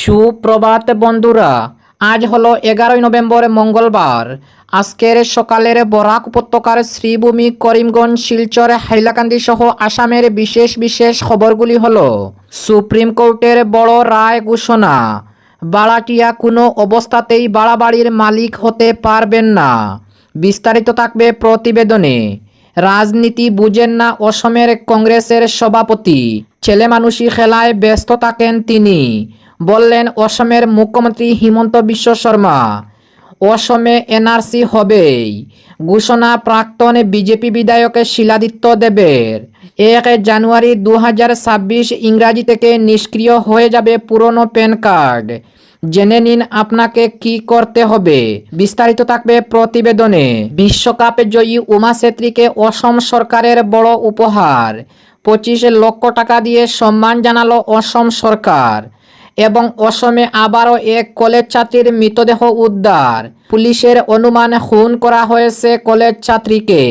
সুপ্রভাত বন্ধুরা, আজ হলো এগারোই নভেম্বর, মঙ্গলবার। আজকের সকালের বরাক উপত্যকার শ্রীভূমি করিমগঞ্জ, শিলচর, হাইলাকান্দি সহ আসামের বিশেষ বিশেষ খবরগুলি হল, সুপ্রিম কোর্টের বড় রায় ঘোষণা বাড়াটিয়া কোনো অবস্থাতেই বাড়াবাড়ির মালিক হতে পারবেন না। বিস্তারিত থাকবে প্রতিবেদনে। রাজনীতি বুঝেন না অসমের কংগ্রেসের সভাপতি। ছেলে মানুষই খেলায় ব্যস্ত থাকেন তিনি। বললেন, অসমের মুখ্যমন্ত্রী হিমন্ত বিশ্ব শর্মা, অসমে এনআরসি হবেই। ঘোষণা প্রাক্তন বিজেপি বিধায়কের শিলাদিত্য দেবের। এক জানুয়ারি দু হাজার ছাব্বিশ ইংরাজি থেকে নিষ্ক্রিয় হয়ে যাবে পুরনো প্যান কার্ড। জেনে নিন আপনাকে কি করতে হবে। বিস্তারিত থাকবে প্রতিবেদনে। বিশ্বকাপে জয়ী উমা ছেত্রীকে অসম সরকারের বড় উপহার। পঁচিশ লক্ষ টাকা দিয়ে সম্মান জানালো অসম সরকার। এবং অসমে আবারও এক কলেজ ছাত্রীর মৃতদেহ উদ্ধার। পুলিশের অনুমান খুন করা হয়েছে কলেজ ছাত্রীকে।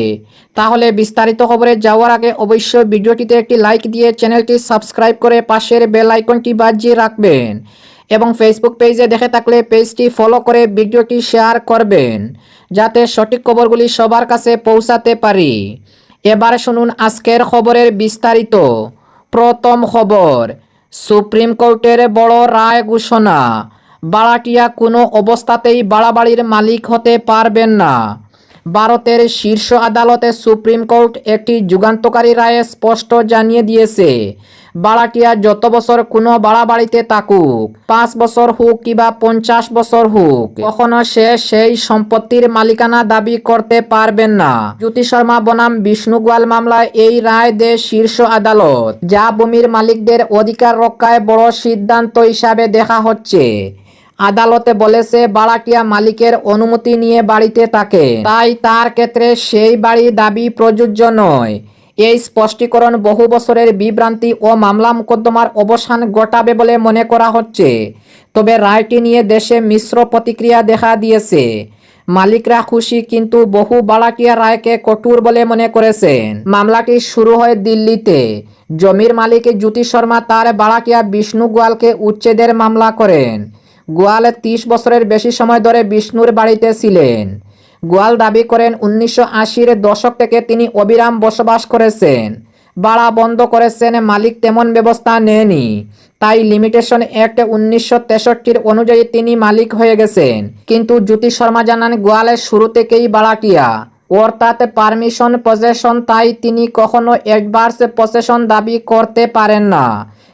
তাহলে বিস্তারিত খবরে যাওয়ার আগে অবশ্যই ভিডিওটিতে একটি লাইক দিয়ে চ্যানেলটি সাবস্ক্রাইব করে পাশের বেল আইকনটি বাজিয়ে রাখবেন এবং ফেসবুক পেজে দেখে থাকলে পেজটি ফলো করে ভিডিওটি শেয়ার করবেন, যাতে সঠিক খবরগুলি সবার কাছে পৌঁছাতে পারি। এবার শুনুন আজকের খবরের বিস্তারিত। প্রথম খবর সুপ্রিম কোর্টের বড় রায় ঘোষণা। বাড়াটিয়া কোনো অবস্থাতেই বাড়াবাড়ির মালিক হতে পারবেন না। ভারতের শীর্ষ আদালতে সুপ্রিম কোর্ট একটি যুগান্তকারী রায়ে স্পষ্ট জানিয়ে দিয়েছে। বাড়াটিয়া যত বছর কোনো বাড়াবাড়িতে থাকুক, পাঁচ বছর হোক কিবা পঞ্চাশ বছর হোক, কখনো সে সেই সম্পত্তির মালিকানা দাবি করতে পারবেন না। জ্যোতি শর্মা বনাম বিষ্ণু গোয়াল মামলায় এই রায় দেয় শীর্ষ আদালত, যা ভূমির মালিকদের অধিকার রক্ষায় বড় সিদ্ধান্ত হিসাবে দেখা হচ্ছে। আদালতে বলেছে বাড়াটিয়া মালিকের অনুমতি নিয়ে বাড়িতে থাকে, তাই তার ক্ষেত্রে সেই বাড়ি দাবি প্রযোজ্য নয়। এই স্পষ্টীকরণ বহু বছরের বিভ্রান্তি ও মামলা মোকদ্দমার অবসান ঘটাবে বলে মনে করা হচ্ছে। তবে রায়টি নিয়ে দেশে মিশ্র প্রতিক্রিয়া দেখা দিয়েছে। মালিকরা খুশি কিন্তু বহু বাড়াটিয়া রায়কে কঠোর বলে মনে করেছেন। মামলাটি শুরু হয় দিল্লিতে। জমির মালিক জ্যোতি শর্মা তার বাড়াটিয়া বিষ্ণু গোয়ালকে উচ্ছেদের মামলা করেন। গোয়ালে তিরিশ বছরের বেশি সময় ধরে বিষ্ণুর বাড়িতে ছিলেন। গোয়াল দাবি করেন, উনিশশো আশির দশক থেকে তিনি অবিরাম বসবাস করেছেন। বাড়া বন্ধ করেছেন, মালিক তেমন ব্যবস্থা নেয়নি। তাই লিমিটেশন অ্যাক্ট উনিশশো তেষট্টির অনুযায়ী তিনি মালিক হয়ে গেছেন। কিন্তু জ্যোতি শর্মা জানান, গোয়ালের শুরু থেকেই বাড়াটিয়া অর্থাৎ পারমিশন পজেশন তাই তিনি কখনো অ্যাডভার্স পজেশন দাবি করতে পারেন না।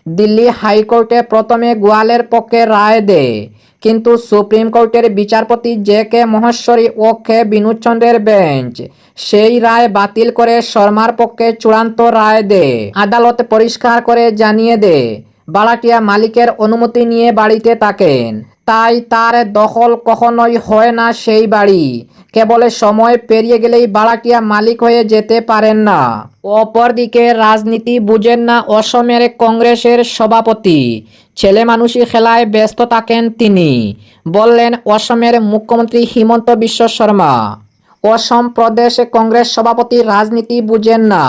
দিল্লি হাইকোর্টে প্রথমে গোয়ালের পক্ষে রায় দেয়। কিন্তু সুপ্রিম কোর্টের বিচারপতি জে কে মহেশ্বরী ও কে বিনোদ চন্দ্রের বেঞ্চ। সেই রায় বাতিল করে শর্মার পক্ষে চূড়ান্ত রায় দেয়। আদালত পরিষ্কার করে জানিয়ে দে বালাটিয়া মালিকের অনুমতি নিয়ে বাড়িতে থাকেন। তাই তার দখল কখনোই হয় না সেই বাড়ি। কেবল সময় পেরিয়ে গেলেই বাড়াটিয়া মালিক হয়ে যেতে পারেন না। অপরদিকে রাজনীতি বুঝেন না অসমের কংগ্রেসের সভাপতি। ছেলে মানুষই খেলায় ব্যস্ত থাকেন তিনি। বললেন, অসমের মুখ্যমন্ত্রী হিমন্ত বিশ্ব শর্মা, অসম প্রদেশ কংগ্রেস সভাপতি রাজনীতি বুঝেন না।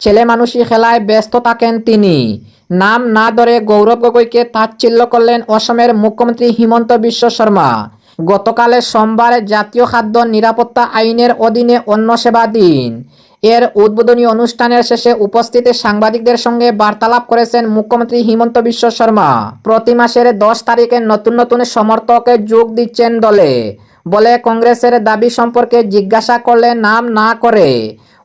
ছেলে মানুষই খেলায় ব্যস্ত থাকেন তিনি। নাম না ধরে গৌরব গগৈকে তাচ্ছিল্য করলেন অসমের মুখ্যমন্ত্রী হিমন্ত বিশ্ব শর্মা। গতকালের সোমবার জাতীয় খাদ্য নিরাপত্তা আইনের অধীনে অন্ন সেবা দিন। এর উদ্বোধনী অনুষ্ঠানের শেষে উপস্থিত সাংবাদিকদের সঙ্গে বার্তালাপ করেছেন মুখ্যমন্ত্রী হিমন্ত বিশ্ব শর্মা। প্রতি মাসের দশ তারিখে নতুন নতুন সমর্থকে যোগ দিচ্ছেন দলে। বলে কংগ্রেসের দাবি সম্পর্কে জিজ্ঞাসা করলে নাম না করে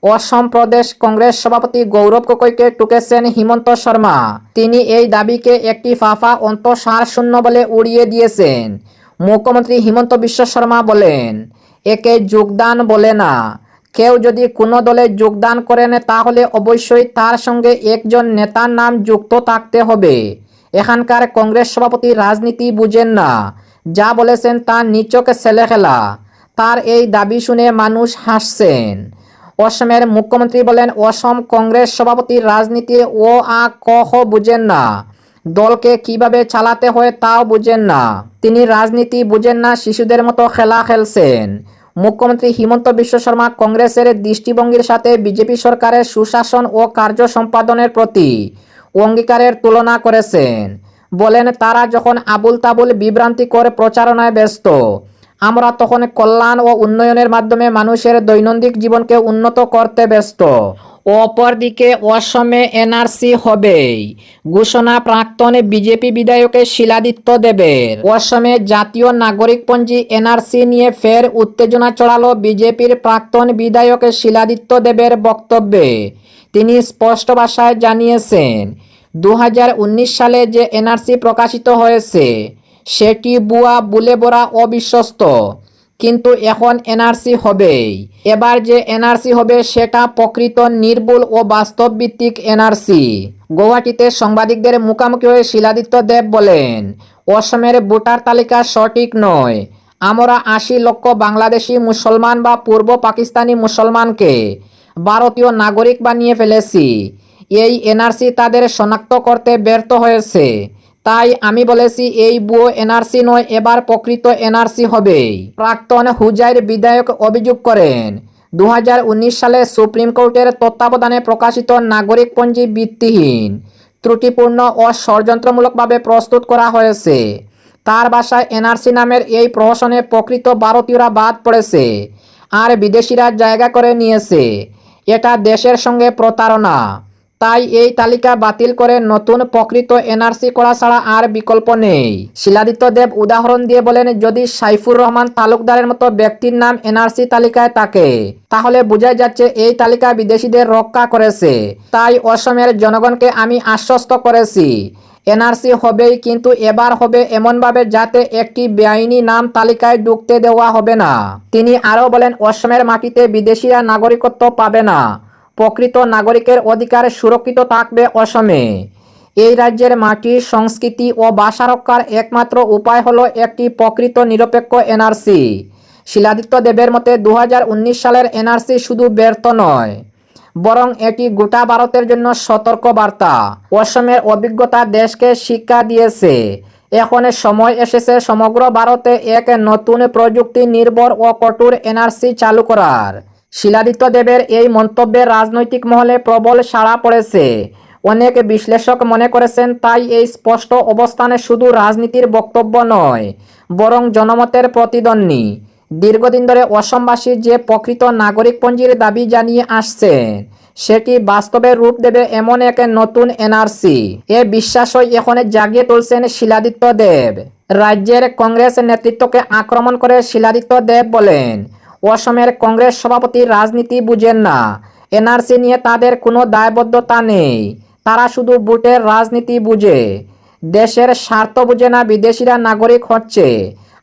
অসম প্রদেশ কংগ্রেস সভাপতি গৌরব গগৈকে টুকেছেন হিমন্ত শর্মা। তিনি এই দাবিকে একটি ফাফা অন্তঃসার শূন্য বলে উড়িয়ে দিয়েছেন। মুখ্যমন্ত্রী হিমন্ত বিশ্ব শর্মা বলেন, একে যোগদান বলে না। কেউ যদি কোনো দলে যোগদান করেন, তাহলে অবশ্যই তার সঙ্গে একজন নেতার নাম যুক্ত থাকতে হবে। এখানকার কংগ্রেস সভাপতি রাজনীতি বুঝেন না। যা বলেছেন তা নিচক ছেলে খেলা তার এই দাবি শুনে মানুষ হাসছেন। অসমের মুখ্যমন্ত্রী বলেন, অসম কংগ্রেস সভাপতি রাজনীতি ও আ ক খ বুঝেন না। দলকে কীভাবে চালাতে হয় তাও বুঝেন না। তিনি রাজনীতি বুঝেন না, শিশুদের মতো খেলা খেলছেন। মুখ্যমন্ত্রী হিমন্ত বিশ্ব শর্মা কংগ্রেসের দৃষ্টিভঙ্গির সাথে বিজেপি সরকারের সুশাসন ও কার্য সম্পাদনের প্রতি অঙ্গীকারের তুলনা করেছেন। বলেন, তারা যখন আবুল তাবুল বিভ্রান্তিকর প্রচারণায় ব্যস্ত আমরা তখন কল্যাণ ও উন্নয়নের মাধ্যমে মানুষের দৈনন্দিন জীবনকে উন্নত করতে ব্যস্ত। অপরদিকে অসমে এনআরসি হবেই। ঘোষণা প্রাক্তন বিজেপি বিধায়কের শিলাদিত্য দেবের। অসমে জাতীয় নাগরিকপঞ্জি এনআরসি নিয়ে ফের উত্তেজনা চড়ালো বিজেপির প্রাক্তন বিধায়ক শিলাদিত্য দেবের বক্তব্যে। তিনি স্পষ্ট ভাষায় জানিয়েছেন দু হাজার উনিশ সালে যে এনআরসি প্রকাশিত হয়েছে সেটি বুয়া বুলে বরা অবিশ্বস্ত। কিন্তু এখন এনআরসি হবেই। এবার যে এনআরসি হবে, সেটা প্রকৃত নির্ভুল ও বাস্তব ভিত্তিক এনআরসি। গৌহাটিতে সাংবাদিকদের মুখোমুখি হয়ে শিলাদিত্য দেব বলেন, অসমের ভোটার তালিকা সঠিক নয়। আমরা আশি লক্ষ বাংলাদেশি মুসলমান বা পূর্ব পাকিস্তানি মুসলমানকে ভারতীয় নাগরিক বানিয়ে ফেলেছি। এই এনআরসি তাদের শনাক্ত করতে ব্যর্থ হয়েছে। তাই আমি বলেছি, এই বুয়ো এনআরসি নয়, এবার প্রকৃত এনআরসি হবে প্রাক্তন হুজাইর বিধায়ক অভিযোগ করেন দু হাজার উনিশ সালে সুপ্রিম কোর্টের তত্ত্বাবধানে প্রকাশিত নাগরিকপঞ্জি ভিত্তিহীন, ত্রুটিপূর্ণ ও ষড়যন্ত্রমূলকভাবে প্রস্তুত করা হয়েছে। তার বাসায় এনআরসি নামের এই প্রহসনে প্রকৃত ভারতীয়রা বাদ পড়েছে আর বিদেশিরা জায়গা করে নিয়েছে। এটা দেশের সঙ্গে প্রতারণা। তাই এই তালিকা বাতিল করে নতুন প্রকৃত এনআরসি করা ছাড়া আর বিকল্প নেই। শিলাদিত্য দেব উদাহরণ দিয়ে বলেন, যদি সাইফুর রহমান তালুকদারের মতো ব্যক্তির নাম এনআরসি তালিকায় থাকে, তাহলে বোঝাই যাচ্ছে এই তালিকা বিদেশিদের রক্ষা করেছে। তাই অসমের জনগণকে আমি আশ্বস্ত করেছি, এনআরসি হবেই কিন্তু এবার হবে এমনভাবে যাতে একটি বেআইনি নাম তালিকায় ঢুকতে দেওয়া হবে না। তিনি আরও বলেন, অসমের মাটিতে বিদেশিরা নাগরিকত্ব পাবে না। প্রকৃত নাগরিকের অধিকার সুরক্ষিত থাকবে অসমে। এই রাজ্যের মাটির সংস্কৃতি ও ভাষা রক্ষার একমাত্র উপায় হলো একটি প্রকৃত নিরপেক্ষ এনআরসি। শিলাদিত্য দেবের মতে দু হাজার উনিশ সালের এনআরসি শুধু ব্যর্থ নয়, বরং এটি গোটা ভারতের জন্য সতর্ক বার্তা অসমের অভিজ্ঞতা দেশকে শিক্ষা দিয়েছে। এখন সময় এসেছে সমগ্র ভারতে এক নতুন প্রযুক্তি নির্ভর ও কঠোর এনআরসি চালু করার। শিলাদিত্য দেবের এই মন্তব্যে রাজনৈতিক মহলে প্রবল সাড়া পড়েছে। অনেক বিশ্লেষক মনে করেছেন তাই এই স্পষ্ট অবস্থানে শুধু রাজনীতির বক্তব্য নয়, বরং জনমতের প্রতিদ্বন্দ্বী। দীর্ঘদিন ধরে অসমবাসী যে প্রকৃত নাগরিকপঞ্জির দাবি জানিয়ে আসছেন সেটি বাস্তবে রূপ দেবে এমন এক নতুন এনআরসি? এ বিশ্বাসই এখন জাগিয়ে তুলছেন শিলাদিত্য দেব। রাজ্যের কংগ্রেস নেতৃত্বকে আক্রমণ করে শিলাদিত্য দেব বলেন অসমের কংগ্রেস সভাপতি রাজনীতি বুঝেন না। এনআরসি নিয়ে তাদের কোনো দায়বদ্ধতা নেই। তারা শুধু ভোটের রাজনীতি বুঝে। দেশের স্বার্থ বুঝে না বিদেশিরা নাগরিক হচ্ছে।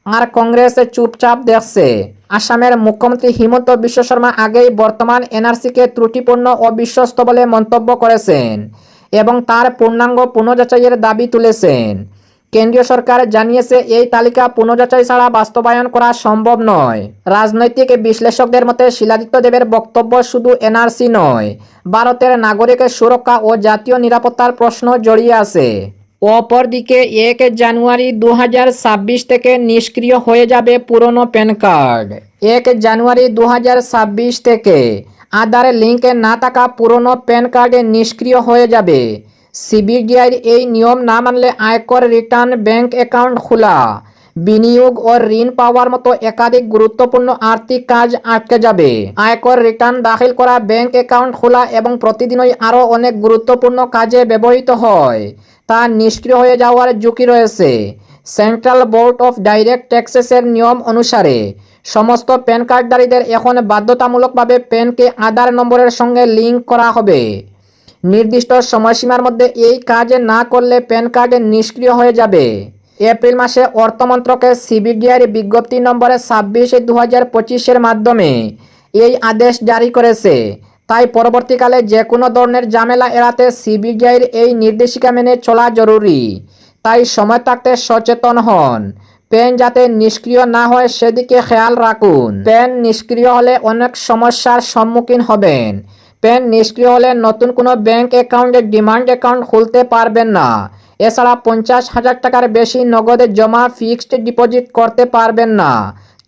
আর কংগ্রেস চুপচাপ দেখছে। আসামের মুখ্যমন্ত্রী হিমন্ত বিশ্ব শর্মা আগেই বর্তমান এনআরসিকে ত্রুটিপূর্ণ ও বিশ্বস্ত বলে মন্তব্য করেছেন এবং তার পূর্ণাঙ্গ পুনর্যাচাইয়ের দাবি তুলেছেন। কেন্দ্রীয় সরকার জানিয়েছে, এই তালিকা পুনর্যাচাই ছাড়া বাস্তবায়ন করা সম্ভব নয়। রাজনৈতিক বিশ্লেষকদের মতে, শিলাদিত্য দেবের বক্তব্য শুধু এনআরসি নয়, ভারতের নাগরিকের সুরক্ষা ও জাতীয় নিরাপত্তার প্রশ্ন জড়িয়ে আছে। অপরদিকে, এক জানুয়ারি দু হাজার ছাব্বিশ থেকে নিষ্ক্রিয় হয়ে যাবে পুরনো প্যান কার্ড। এক জানুয়ারি দু হাজার ছাব্বিশ থেকে আধার লিঙ্কে না থাকা পুরনো প্যান কার্ড নিষ্ক্রিয় হয়ে যাবে। সিবিডিআইর এই নিয়ম না মানলে আয়কর রিটার্ন ব্যাংক অ্যাকাউন্ট খোলা। বিনিয়োগ ও ঋণ পাওয়ার মতো একাধিক গুরুত্বপূর্ণ আর্থিক কাজ আটকে যাবে। আয়কর রিটার্ন দাখিল করা ব্যাংক অ্যাকাউন্ট খোলা এবং প্রতিদিনই আরও অনেক গুরুত্বপূর্ণ কাজে ব্যবহৃত হয়, তা নিষ্ক্রিয় হয়ে যাওয়ার ঝুঁকি রয়েছে। সেন্ট্রাল বোর্ড অফ ডাইরেক্ট ট্যাক্সেসের নিয়ম অনুসারে, সমস্ত প্যান কার্ডধারীদের এখন বাধ্যতামূলকভাবে প্যানকে আধার নম্বরের সঙ্গে লিঙ্ক করা হবে। নির্দিষ্ট সময়সীমার মধ্যে এই কাজ না করলে প্যান কার্ড নিষ্ক্রিয় হয়ে যাবে। এপ্রিল মাসে অর্থমন্ত্রকের সিবিডিআর বিজ্ঞপ্তি নম্বরে ছাব্বিশ দু হাজার পঁচিশের মাধ্যমে এই আদেশ জারি করেছে। তাই পরবর্তীকালে যে কোনো ধরনের ঝামেলা এড়াতে সিবিডিআইয়ের এই নির্দেশিকা মেনে চলা জরুরি। তাই সময় থাকতে সচেতন হন। পেন যাতে নিষ্ক্রিয় না হয় সেদিকে খেয়াল রাখুন। পেন নিষ্ক্রিয় হলে অনেক সমস্যার সম্মুখীন হবেন। পেন নিষ্ক্রিয় হলে নতুন কোনো ব্যাংক অ্যাকাউন্টে ডিমান্ড অ্যাকাউন্ট খুলতে পারবেন না। এছাড়া পঞ্চাশ হাজার টাকার বেশি নগদে জমা ফিক্সড ডিপোজিট করতে পারবেন না।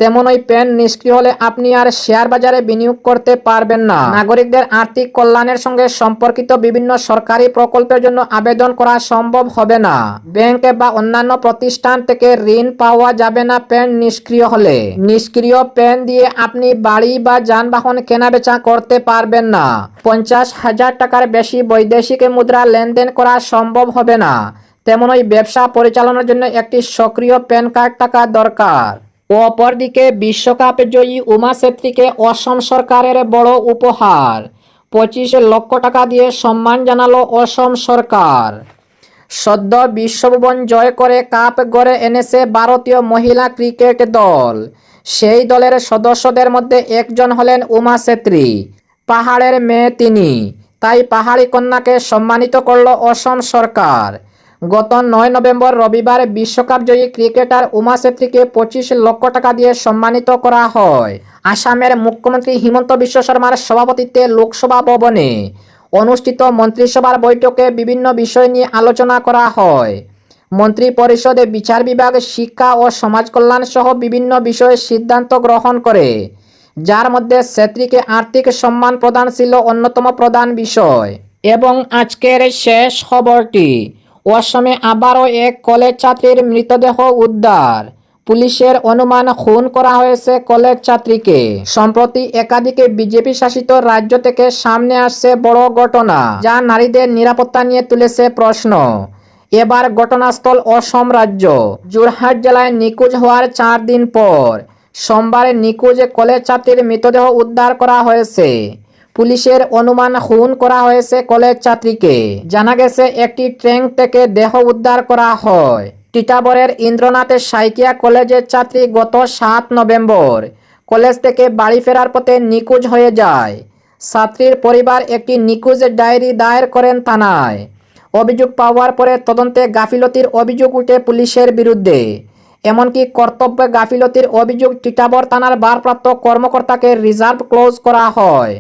তেমনই পেন নিষ্ক্রিয় হলে আপনি আর শেয়ার বাজারে বিনিয়োগ করতে পারবেন না। নাগরিকদের আর্থিক কল্যাণের সঙ্গে সম্পর্কিত বিভিন্ন সরকারি প্রকল্পের জন্য আবেদন করা সম্ভব হবে না। ব্যাংকে বা অন্যান্য প্রতিষ্ঠান থেকে ঋণ পাওয়া যাবে না পেন নিষ্ক্রিয় হলে। নিষ্ক্রিয় পেন দিয়ে আপনি বাড়ি বা যানবাহন কেনাবেচা করতে পারবেন না। পঞ্চাশ হাজার টাকার বেশি বৈদেশিক মুদ্রা লেনদেন করা সম্ভব হবে না। তেমনই ব্যবসা পরিচালনার জন্য একটি সক্রিয় প্যান কার্ড থাকা দরকার। অপরদিকে বিশ্বকাপ জয়ী উমা ছেত্রীকে অসম সরকারের বড় উপহার। পঁচিশ লক্ষ টাকা দিয়ে সম্মান জানালো অসম সরকার। সদ্য বিশ্বভুবন জয় করে কাপ গড়ে এনেছে ভারতীয় মহিলা ক্রিকেট দল। সেই দলের সদস্যদের মধ্যে একজন হলেন উমা ছেত্রী পাহাড়ের মেয়ে তিনি। তাই পাহাড়ি কন্যাকে সম্মানিত করল অসম সরকার। গত নয় নভেম্বর রবিবার বিশ্বকাপ জয়ী ক্রিকেটার উমা ছেত্রীকে পঁচিশ লক্ষ টাকা দিয়ে সম্মানিত করা হয়। আসামের মুখ্যমন্ত্রী হিমন্ত বিশ্ব শর্মার সভাপতিত্বে লোকসভা ভবনে অনুষ্ঠিত মন্ত্রিসভার বৈঠকে বিভিন্ন বিষয় নিয়ে আলোচনা করা হয়। মন্ত্রী পরিষদে বিচার বিভাগ, শিক্ষা ও সমাজ কল্যাণ সহ বিভিন্ন বিষয়ে সিদ্ধান্ত গ্রহণ করে, যার মধ্যে ছেত্রীকে আর্থিক সম্মান প্রদান ছিল অন্যতম প্রধান বিষয়। এবং আজকের শেষ খবরটি অসমে আবারও এক কলেজ ছাত্রীর মৃতদেহ উদ্ধার। পুলিশের অনুমান খুন করা হয়েছে কলেজ ছাত্রীকে। সম্প্রতি একাধিক বিজেপি শাসিত রাজ্য থেকে সামনে আসছে বড় ঘটনা, যা নারীদের নিরাপত্তা নিয়ে তুলেছে প্রশ্ন। এবার ঘটনাস্থল অসম রাজ্য। যোরহাট জেলায় নিখোঁজ হওয়ার চার দিন পর সোমবার নিখোঁজ কলেজ ছাত্রীর মৃতদেহ উদ্ধার করা হয়েছে। পুলিশের অনুমান খুন করা হয়েছে কলেজ ছাত্রীকে। জানা গেছে, একটি ট্রেন থেকে দেহ উদ্ধার করা হয়। টিটাবরের ইন্দ্রনাথের সাইকিয়া কলেজের ছাত্রী গত সাত নভেম্বর কলেজ থেকে বাড়ি ফেরার পথে নিখোঁজ হয়ে যায়। ছাত্রীর পরিবার একটি নিখোঁজ ডায়েরি দায়ের করেন থানায়। অভিযোগ পাওয়ার পরে তদন্তে গাফিলতির অভিযোগ উঠে পুলিশের বিরুদ্ধে। এমনকি কর্তব্যে গাফিলতির অভিযোগ টিটাবর থানার ভারপ্রাপ্ত কর্মকর্তাকে রিজার্ভ ক্লোজ করা হয়।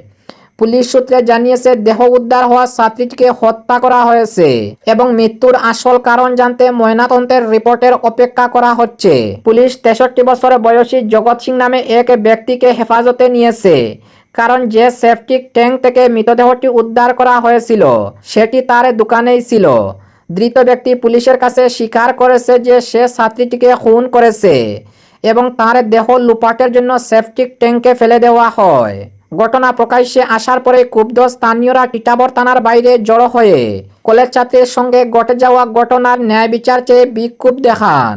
পুলিশ সূত্রে জানিয়েছে, দেহ উদ্ধার হওয়া ছাত্রীটিকে হত্যা করা হয়েছে এবং মৃত্যুর আসল কারণ জানতে ময়নাতন্ত্রের রিপোর্টের অপেক্ষা করা হচ্ছে। পুলিশ তেষট্টি বছর বয়সী জগৎ সিং নামে এক ব্যক্তিকে হেফাজতে নিয়েছে, কারণ যে সেফটিক ট্যাঙ্ক থেকে মৃতদেহটি উদ্ধার করা হয়েছিল, সেটি তার দোকানেই ছিল। ধৃত ব্যক্তি পুলিশের কাছে স্বীকার করেছে যে সে ছাত্রীটিকে খুন করেছে এবং তার দেহ লুপাটের জন্য সেফটিক ট্যাঙ্কে ফেলে দেওয়া হয়। ঘটনা প্রকাশ্যে আসার পরে ক্ষুব্ধ স্থানীয়রা টিটাবর থানার বাইরে জড়ো হয়ে কলেজ ছাত্রের সঙ্গে ঘটে যাওয়া ঘটনার ন্যায় বিচার চেয়ে বিক্ষোভ দেখান।